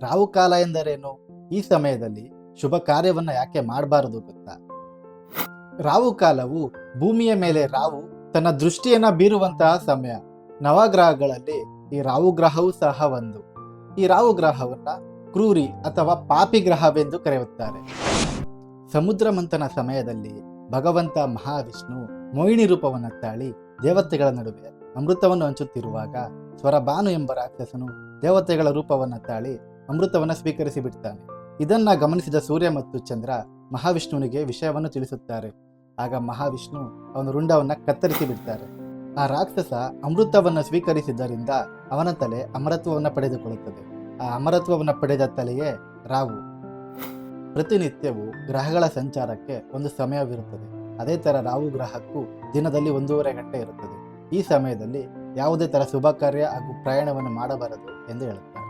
ರಾವು ಕಾಲ ಎಂದರೇನು? ಈ ಸಮಯದಲ್ಲಿ ಶುಭ ಕಾರ್ಯವನ್ನು ಯಾಕೆ ಮಾಡಬಾರದು ಗೊತ್ತಾ? ರಾವು ಕಾಲವು ಭೂಮಿಯ ಮೇಲೆ ರಾವು ತನ್ನ ದೃಷ್ಟಿಯನ್ನ ಬೀರುವಂತಹ ಸಮಯ. ನವಗ್ರಹಗಳಲ್ಲಿ ಈ ರಾವು ಗ್ರಹವೂ ಸಹ ಒಂದು. ಈ ರಾವು ಗ್ರಹವನ್ನ ಕ್ರೂರಿ ಅಥವಾ ಪಾಪಿ ಗ್ರಹವೆಂದು ಕರೆಯುತ್ತಾರೆ. ಸಮುದ್ರ ಮಂಥನ ಸಮಯದಲ್ಲಿ ಭಗವಂತ ಮಹಾವಿಷ್ಣು ಮೋಹಿಣಿ ರೂಪವನ್ನು ತಾಳಿ ದೇವತೆಗಳ ನಡುವೆ ಅಮೃತವನ್ನು ಹಂಚುತ್ತಿರುವಾಗ ಸ್ವರಬಾನು ಎಂಬ ರಾಕ್ಷಸನು ದೇವತೆಗಳ ರೂಪವನ್ನು ತಾಳಿ ಅಮೃತವನ್ನು ಸ್ವೀಕರಿಸಿ ಬಿಡ್ತಾನೆ. ಇದನ್ನು ಗಮನಿಸಿದ ಸೂರ್ಯ ಮತ್ತು ಚಂದ್ರ ಮಹಾವಿಷ್ಣುವಿಗೆ ವಿಷಯವನ್ನು ತಿಳಿಸುತ್ತಾರೆ. ಆಗ ಮಹಾವಿಷ್ಣು ಅವನ ರುಂಡವನ್ನು ಕತ್ತರಿಸಿ ಬಿಡ್ತಾರೆ. ಆ ರಾಕ್ಷಸ ಅಮೃತವನ್ನು ಸ್ವೀಕರಿಸಿದ್ದರಿಂದ ಅವನ ತಲೆ ಅಮರತ್ವವನ್ನು ಪಡೆದುಕೊಳ್ಳುತ್ತದೆ. ಆ ಅಮರತ್ವವನ್ನು ಪಡೆದ ತಲೆಯೇ ರಾವು ಪ್ರತಿನಿತ್ಯವೂ ಗ್ರಹಗಳ ಸಂಚಾರಕ್ಕೆ ಒಂದು ಸಮಯವಿರುತ್ತದೆ. ಅದೇ ಥರ ರಾವು ಗ್ರಹಕ್ಕೂ ದಿನದಲ್ಲಿ ಒಂದೂವರೆ ಗಂಟೆ ಇರುತ್ತದೆ. ಈ ಸಮಯದಲ್ಲಿ ಯಾವುದೇ ಥರ ಶುಭ ಕಾರ್ಯ ಹಾಗೂ ಪ್ರಯಾಣವನ್ನು ಮಾಡಬಾರದು ಎಂದು ಹೇಳುತ್ತಾರೆ.